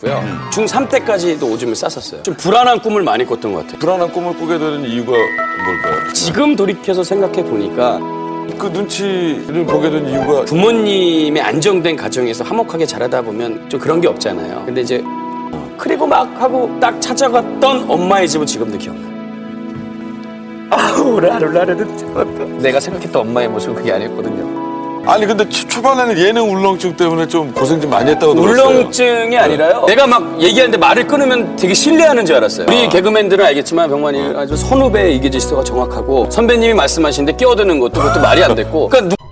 고요. 중3 때까지도 오줌을 쌌었어요. 좀 불안한 꿈을 많이 꿨던 것 같아요. 불안한 꿈을 꾸게 되는 이유가 뭘까요? 지금 돌이켜서 생각해 보니까 그 눈치를 보게 된 이유가 부모님의 안정된 가정에서 화목하게 자라다 보면 좀 그런 게 없잖아요. 근데 이제 그리고 막 하고 딱 찾아갔던 엄마의 집은 지금도 기억나. 아우 라루라르르 내가 생각했던 엄마의 모습은 그게 아니었거든요. 아니 근데 초- 초반에는 예능 울렁증 때문에 좀 고생 좀 많이 했다고 들었어요. 울렁증이 아니라요. 내가 막 얘기하는데 말을 끊으면 되게 신뢰하는 줄 알았어요. 우리 개그맨들은 알겠지만 병만이 아주 선후배 이게 질서가 정확하고 선배님이 말씀하시는데 끼어드는 것도 그것도 말이 안 됐고. 그러니까 누-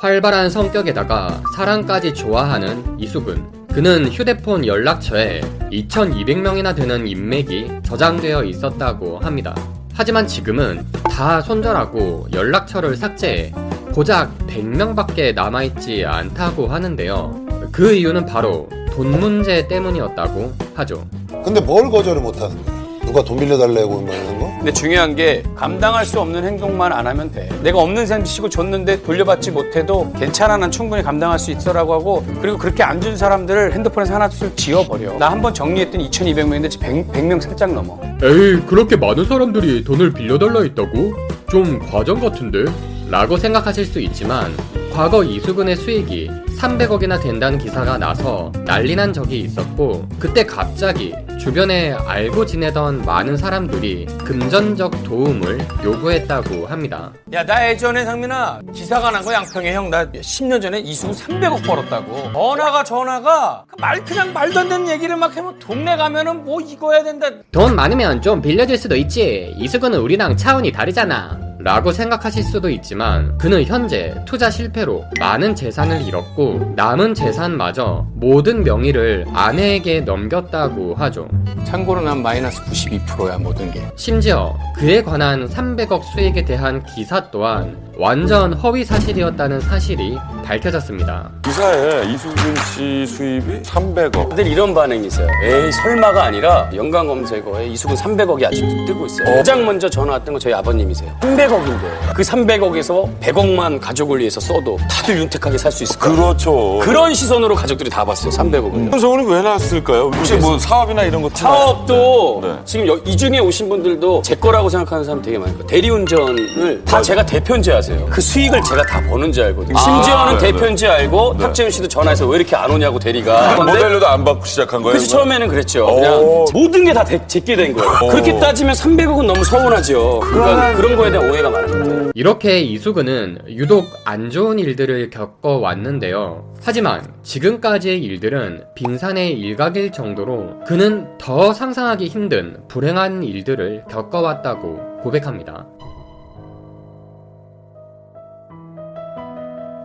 활발한 성격에다가 사랑까지 좋아하는 이수근. 그는 휴대폰 연락처에 2200명이나 되는 인맥이 저장되어 있었다고 합니다. 하지만 지금은 다 손절하고 연락처를 삭제해 고작 100명밖에 남아있지 않다고 하는데요. 그 이유는 바로 돈 문제 때문이었다고 하죠. 근데 뭘 거절을 못 하는 거야? 누가 돈 빌려달라고 말하는 거? 근데 중요한 게 감당할 수 없는 행동만 안 하면 돼. 내가 없는 셈 치고 줬는데 돌려받지 못해도 괜찮아 난 충분히 감당할 수 있어라고 하고 그리고 그렇게 안 준 사람들을 핸드폰에서 하나씩 지워버려. 나 한 번 정리했더니 2,200명인데 지금 100, 100명 살짝 넘어. 에이, 그렇게 많은 사람들이 돈을 빌려달라 했다고? 좀 과장 같은데? 라고 생각하실 수 있지만, 과거 이수근의 수익이 300억이나 된다는 기사가 나서 난리 난 적이 있었고, 그때 갑자기 주변에 알고 지내던 많은 사람들이 금전적 도움을 요구했다고 합니다. 야, 나 예전에 상민아 기사가 난 거 양평에 형 나 10년 전에 이수근 300억 벌었다고. 전화가 전화가 그말 그냥 말도 안 되는 얘기를 막 하면 동네 가면은 뭐 이거 해야 된다. 돈 많으면 좀 빌려줄 수도 있지. 이수근은 우리랑 차원이 다르잖아. 라고 생각하실 수도 있지만 그는 현재 투자 실패로 많은 재산을 잃었고 남은 재산마저 모든 명의를 아내에게 넘겼다고 하죠. 참고로 난 마이너스 92%야 모든 게. 심지어 그에 관한 300억 수익에 대한 기사 또한 완전 허위 사실이었다는 사실이 밝혀졌습니다. 기사에 이수근 씨 수입이 300억. 다들 이런 반응이 있어요. 에이 설마가 아니라 연관 검색어에 이수근 300억이 아직도 뜨고 있어요. 가장 먼저 전화 왔던 건 저희 아버님이세요. 300억인데 그 300억에서 100억만 가족을 위해서 써도 다들 윤택하게 살 수 있을 거예요. 그렇죠. 그런 시선으로 가족들이 다 봤어요. 300억을. 현성은 왜 나왔을까요? 혹시 뭐 사업이나 이런 거 사업도 네. 지금 여- 이 중에 오신 분들도 제 거라고 생각하는 사람 되게 많을 거예요. 대리운전을 다 제가 대표인지 아세요. 그 수익을 제가 다 버는지 알거든요. 심지어는 네, 네. 대표인지 알고 탁재훈 씨도 전화해서 왜 이렇게 안 오냐고 대리가. 근데 모델료도 안 받고 시작한 거예요? 그래서 그건? 처음에는 그랬죠. 그냥 오. 모든 게 다 제게 된 거예요. 오. 그렇게 따지면 300억은 너무 서운하죠. 그러니까 그런 거에 대한 오해가 많은 것 같아요. 이렇게 이수근은 유독 안 좋은 일들을 겪어왔는데요. 하지만 지금까지의 일들은 빙산의 일각일 정도로 그는 더 상상하기 힘든 불행한 일들을 겪어왔다고 고백합니다.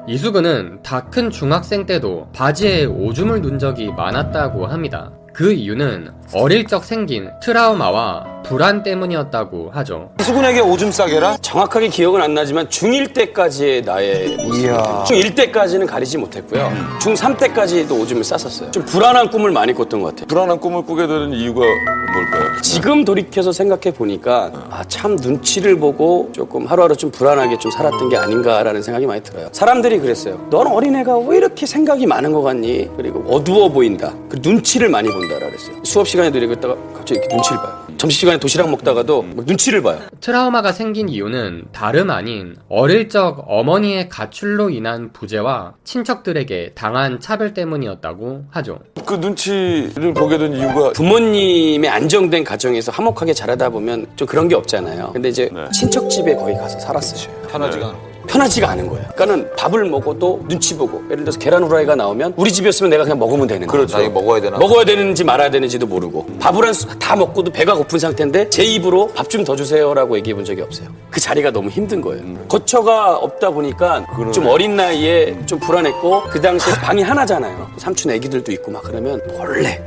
이수근은 다 큰 중학생 때도 바지에 오줌을 눈 적이 많았다고 합니다. 그 이유는 어릴 적 생긴 트라우마와 불안 때문이었다고 하죠. 이수근에게 오줌 싸게라? 정확하게 기억은 안 나지만 중1 때까지의 나의 모습이에요. 중1 때까지는 가리지 못했고요. 중3 때까지도 오줌을 쌌었어요. 좀 불안한 꿈을 많이 꿨던 것 같아요. 불안한 꿈을 꾸게 되는 이유가 뭘까요? 지금 돌이켜서 생각해 보니까 아, 참 눈치를 보고 조금 하루하루 좀 불안하게 좀 살았던 게 아닌가라는 생각이 많이 들어요. 사람들이 그랬어요. 넌 어린애가 왜 이렇게 생각이 많은 것 같니? 그리고 어두워 보인다. 그 눈치를 많이 본다라 그랬어요. 수업 시간에도 이러고 있다가 갑자기 이렇게 눈치를 봐요. 점심 시간 에 도시락 먹다가도 막 눈치를 봐요. 트라우마가 생긴 이유는 다름 아닌 어릴 적 어머니의 가출로 인한 부재와 친척들에게 당한 차별 때문이었다고 하죠. 그 눈치를 보게 된 이유가 부모님의 안정된 가정에서 화목하게 자라다 보면 좀 그런 게 없잖아요. 근데 이제 네. 친척 집에 거기 가서 살았어요. 편하지가 않아. 편하지가 않은 거예요. 그러니까는 밥을 먹어도 눈치 보고 예를 들어서 계란 후라이가 나오면 우리 집이었으면 내가 그냥 먹으면 되는 거죠. 나 이거 먹어야 되나? 먹어야 되는지 말아야 되는지도 모르고 밥을 한 다 먹고도 배가 고픈 상태인데 제 입으로 밥 좀 더 주세요라고 얘기해 본 적이 없어요. 그 자리가 너무 힘든 거예요. 거처가 없다 보니까 좀 어린 나이에 좀 불안했고 그 당시에 방이 하나잖아요. 삼촌 애기들도 있고 막 그러면 몰래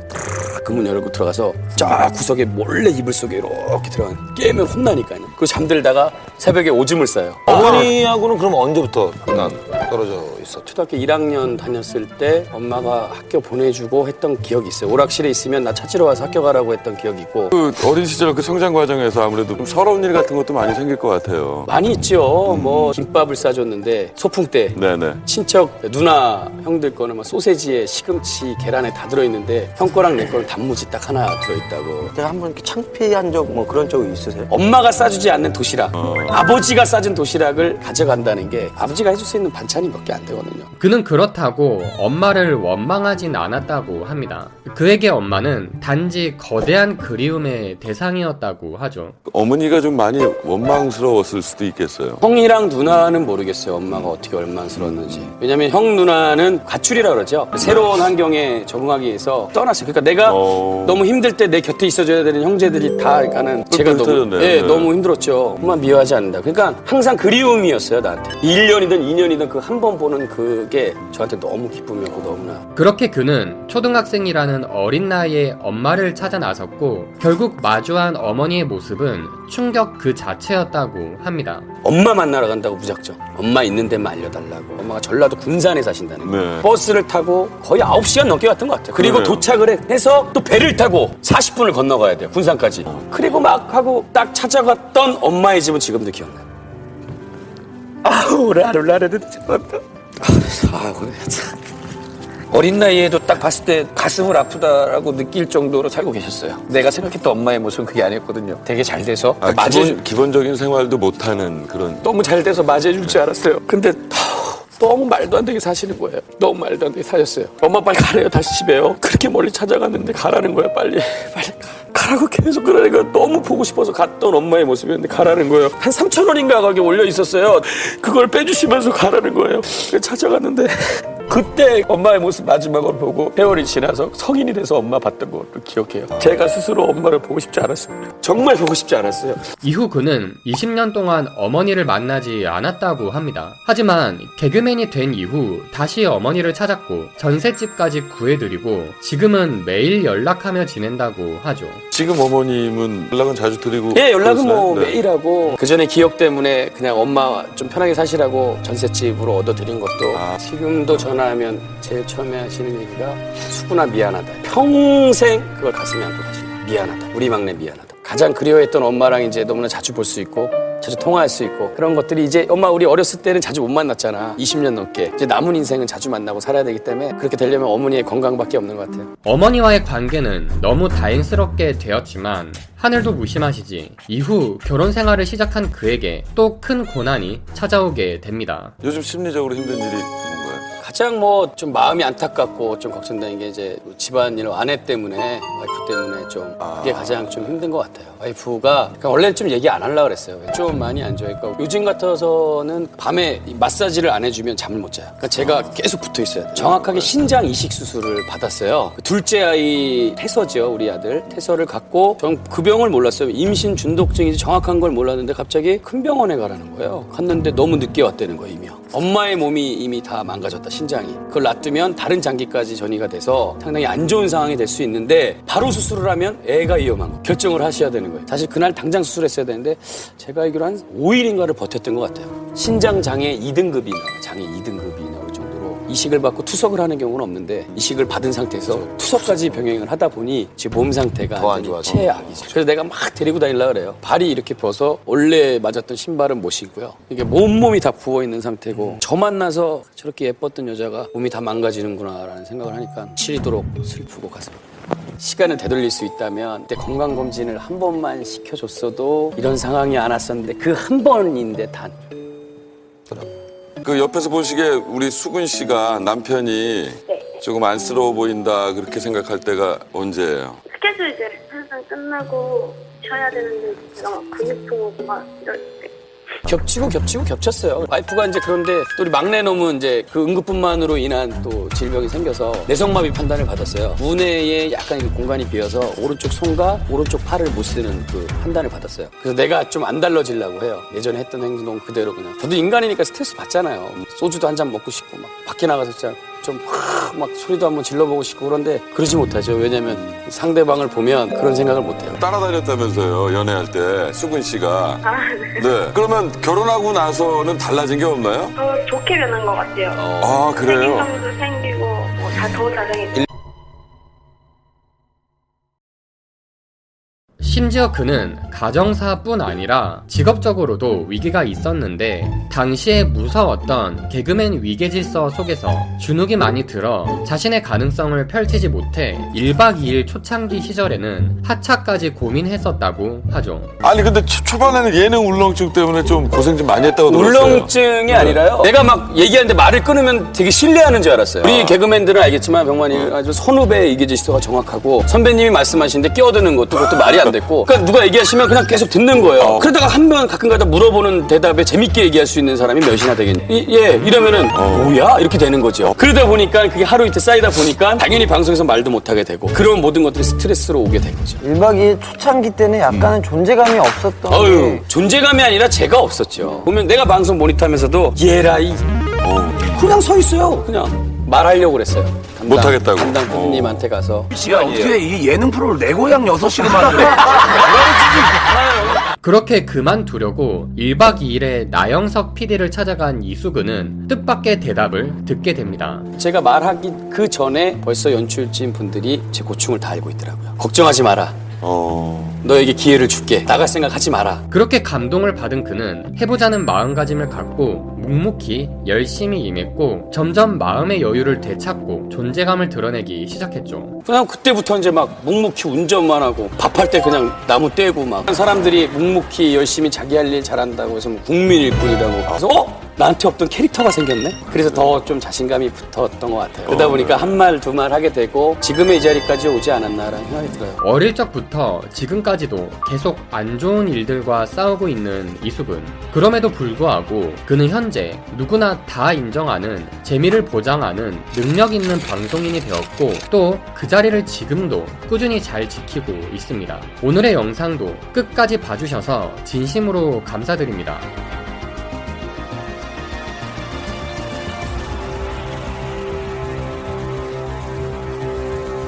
그 문 열고 들어가서 저 구석에 몰래 이불 속에 이렇게 들어가 깨면 혼나니까요. 그 잠들다가 새벽에 오줌을 싸요. 어머니하고는 그럼 언제부터 약간 떨어져 있었죠. 초등학교 1학년 다녔을 때 엄마가 학교 보내주고 했던 기억이 있어요. 오락실에 있으면 나 찾으러 와서 학교 가라고 했던 기억이 있고 그 어린 시절 그 성장 과정에서 아무래도 좀 서러운 일 같은 것도 많이 생길 것 같아요. 많이 있죠. 뭐 김밥을 싸줬는데 소풍 때 네네. 친척 누나 형들 거는 막 소세지에 시금치 계란에 다 들어있는데 형 거랑 내 거는 단무지 딱 하나 들어있다고 내가 한번 이렇게 창피한 적 뭐 그런 적 있으세요? 엄마가 싸주지 않는 도시락 아버지가 싸준 도시락을 가져간다는 게 아버지가 해줄 수 있는 반찬이 몇 개 안 되거든요 그는 그렇다고 엄마를 원망하진 않았다고 합니다. 그에게 엄마는 단지 거대한 그리움의 대상이었다고 하죠. 어머니가 좀 많이 원망스러웠을 수도 있겠어요. 형이랑 누나는 모르겠어요 엄마가 어떻게 원망스러웠는지 왜냐면 형 누나는 가출이라 그러죠 새로운 환경에 적응하기 위해서 떠났어요 그러니까 내가 어. 너무 힘들 때 내 곁에 있어줘야 되는 형제들이 다 그러니까는 제가 너무. 예, 네. 너무 힘들었죠 엄마 미워하지 않는다. 그러니까 항상 그리움이었어요 나한테. 1년이든 2년이든 그 한 번 보는 그게 저한테 너무 기쁨이었고 너무나. 그렇게 그는 초등학생이라는 어린 나이에 엄마를 찾아 나섰고 결국 마주한 어머니의 모습은 충격 그 자체였다고 합니다. 엄마 만나러 간다고 무작정. 엄마 있는 데만 알려달라고. 엄마가 전라도 군산에 사신다는 거예요 네. 버스를 타고 거의 9시간 넘게 갔던 것 같아요. 그리고 그래요. 도착을 해- 해서 또 배를 타고 40분을 건너가야 돼요 군산까지. 그리고 막 하고 딱 찾아갔던 엄마의 집은 지금 도 기억나요 아우 라루라르드 참았다 아 그래 참 어린 나이에도 딱 봤을 때 가슴을 아프다라고 느낄 정도로 살고 계셨어요 내가 생각했던 엄마의 모습은 그게 아니었거든요 되게 잘 돼서 아, 맞아주 기본, 기본적인 생활도 못하는 그런. 너무 잘 돼서 맞이해줄 줄 알았어요. 근데 너무 말도 안 되게 사시는 거예요. 너무 말도 안 되게 사셨어요. 엄마 빨리 가래요. 다시 집에요. 그렇게 멀리 찾아갔는데 가라는 거예요. 빨리. 빨리 가. 가라고 계속 그러니까 너무 보고 싶어서 갔던 엄마의 모습이었는데 가라는 거예요. 한 3천 원인가 거기 올려 있었어요. 그걸 빼주시면서 가라는 거예요. 찾아갔는데 그때 엄마의 모습 마지막으로 보고 세월이 지나서 성인이 돼서 엄마 봤던 것도 기억해요. 제가 스스로 엄마를 보고 싶지 않았어요. 정말 보고 싶지 않았어요. 이후 그는 20년 동안 어머니를 만나지 않았다고 합니다. 하지만 개그맨이 된 이후 다시 어머니를 찾았고 전셋집까지 구해드리고 지금은 매일 연락하며 지낸다고 하죠. 지금 어머님은 연락은 자주 드리고. 예, 연락은? 뭐 네. 매일 하고 그 전에 기억 때문에 그냥 엄마 좀 편하게 사시라고 전셋집으로 얻어드린 것도 아. 지금도 전화하면 제일 처음에 하시는 얘기가 수구나 미안하다. 평생 그걸 가슴에 안고 거예요. 미안하다. 우리 막내 미안하다. 가장 그리워했던 엄마랑 이제 너무나 자주 볼 수 있고 자주 통화할 수 있고 그런 것들이 이제 엄마 우리 어렸을 때는 자주 못 만났잖아. 20년 넘게. 이제 남은 인생은 자주 만나고 살아야 되기 때문에 그렇게 되려면 어머니의 건강밖에 없는 것 같아요. 어머니와의 관계는 너무 다행스럽게 되었지만 하늘도 무심하시지 이후 결혼 생활을 시작한 그에게 또 큰 고난이 찾아오게 됩니다. 요즘 심리적으로 힘든 일이 뭔 가장 뭐 좀 마음이 안타깝고 좀 걱정되는 게 이제 집안일 아내 때문에 와이프 때문에 좀 그게 가장 좀 힘든 것 같아요. 와이프가 그러니까 원래는 좀 얘기 안 하려고 그랬어요. 좀 많이 안 좋아했고 요즘 같아서는 밤에 이 마사지를 안 해주면 잠을 못 자요. 그러니까 제가 계속 붙어 있어야 돼요. 정확하게 신장 이식 수술을 받았어요. 둘째 아이 태서죠, 우리 아들 태서를 갖고 전 그 병을 몰랐어요. 임신 중독증인지 정확한 걸 몰랐는데 갑자기 큰 병원에 가라는 거예요. 갔는데 너무 늦게 왔다는 거예요, 이미요. 엄마의 몸이 이미 다 망가졌다, 신장이. 그걸 놔두면 다른 장기까지 전이가 돼서 상당히 안 좋은 상황이 될 수 있는데 바로 수술을 하면 애가 위험한 거 결정을 하셔야 되는 거예요. 사실 그날 당장 수술했어야 되는데 제가 알기로 한 5일인가를 버텼던 것 같아요. 신장 장애 2등급이 나와요. 장애 2등급 이 이식을 받고 투석을 하는 경우는 없는데 이식을 받은 상태에서 투석까지 병행을 하다 보니 제 몸 상태가 더안 완전히 좋아서. 최악이죠. 그래서 내가 막 데리고 다니려고 그래요. 발이 이렇게 벗어 원래 맞았던 신발은 못 신고요. 이게 몸몸이 다 부어 있는 상태고 저 만나서 저렇게 예뻤던 여자가 몸이 다 망가지는구나라는 생각을 하니까 치리도록 슬프고 가슴. 시간을 되돌릴 수 있다면 그때 건강 검진을 한 번만 시켜줬어도 이런 상황이 안 왔었는데 그 한 번인데 단. 그 옆에서 보시기에 우리 수근 씨가 남편이 조금 안쓰러워 보인다 그렇게 생각할 때가 언제예요? 스케줄 이제 항상 끝나고 쉬어야 되는데 제가 막 근육 통 오고 막 이럴 때 겹치고 겹치고 겹쳤어요. 와이프가 이제 그런데 또 우리 막내 놈은 이제 그 응급분만으로 인한 또 질병이 생겨서 내성마비 판단을 받았어요. 문해에 약간 그 공간이 비어서 오른쪽 손과 오른쪽 팔을 못 쓰는 그 판단을 받았어요. 그래서 내가 좀 안 달라지려고 해요. 예전에 했던 행동 그대로 그냥. 저도 인간이니까 스트레스 받잖아요. 소주도 한 잔 먹고 싶고 막 밖에 나가서 진짜 좀 막 소리도 한번 질러보고 싶고 그런데 그러지 못하죠. 왜냐면 상대방을 보면 그런 생각을 못해요. 따라다녔다면서요 연애할 때 수근 씨가. 아, 네. 네. 그러면 결혼하고 나서는 달라진 게 없나요? 더 좋게 변한 것 같아요. 아 그래요. 책임감도 생기고 뭐다더 잘생기고. 심지어 그는 가정사뿐 아니라 직업적으로도 위기가 있었는데 당시에 무서웠던 개그맨 위계 질서 속에서 주눅이 많이 들어 자신의 가능성을 펼치지 못해 1박 2일 초창기 시절에는 하차까지 고민했었다고 하죠. 아니 근데 초, 초반에는 예능 울렁증 때문에 좀 고생 좀 많이 했다고 들었어요. 울렁증이 아니라요. 내가 막 얘기하는데 말을 끊으면 되게 신뢰하는 줄 알았어요. 우리 개그맨들은 알겠지만 병만이 아주 선후배 이기지수가 정확하고 선배님이 말씀하시는데 끼어드는 것도 그것도 말이 안 됐고 그러니까 누가 얘기하시면 그냥 계속 듣는 거예요. 그러다가 한 번 가끔가다 물어보는 대답에 재밌게 얘기할 수 있는 사람이 몇이나 되겠니? 이- 예 이러면은 뭐야 이렇게 되는 거죠. 그러다 보니까 그게 하루 이틀 쌓이다 보니까 당연히 방송에서 말도 못하게 되고 그런 모든 것들이 스트레스로 오게 된 거죠. 1박 2일 초창기 때는 약간은 존재감이 없었던 어유 게 존재감이 아니라 제가 없었죠. 보면 내가 방송 모니터하면서도 얘라 이 그냥 서 있어요. 그냥 말하려고 그랬어요. 담당- 못하겠다고. 담당 PD님한테 가서 씨가 어떻게 이 예능 프로를 내 고향 6시로 만들어? 그렇게 그만두려고 1박 2일에 나영석 PD를 찾아간 이수근은 뜻밖의 대답을 듣게 됩니다. 제가 말하기 그 전에 벌써 연출진 분들이 제 고충을 다 알고 있더라고요. 걱정하지 마라. 어. 너에게 기회를 줄게. 나갈 생각하지 마라. 그렇게 감동을 받은 그는 해보자는 마음가짐을 갖고 묵묵히 열심히 임했고 점점 마음의 여유를 되찾고 존재감을 드러내기 시작했죠. 그냥 그때부터 이제 막 묵묵히 운전만 하고 밥할 때 그냥 나무 떼고 막 사람들이 묵묵히 열심히 자기 할 일 잘한다고 해서 뭐 국민 일꾼이라고 그래서 어? 나한테 없던 캐릭터가 생겼네? 그래서 더 좀 자신감이 붙었던 것 같아요. 그러다 보니까 한 말 두 말 하게 되고 지금의 이 자리까지 오지 않았나라는 생각이 들어요. 어릴 적부터 지금까지도 계속 안 좋은 일들과 싸우고 있는 이수근. 그럼에도 불구하고 그는 현재 누구나 다 인정하는 재미를 보장하는 능력 있는 방송인이 되었고 또 그 자리를 지금도 꾸준히 잘 지키고 있습니다. 오늘의 영상도 끝까지 봐주셔서 진심으로 감사드립니다.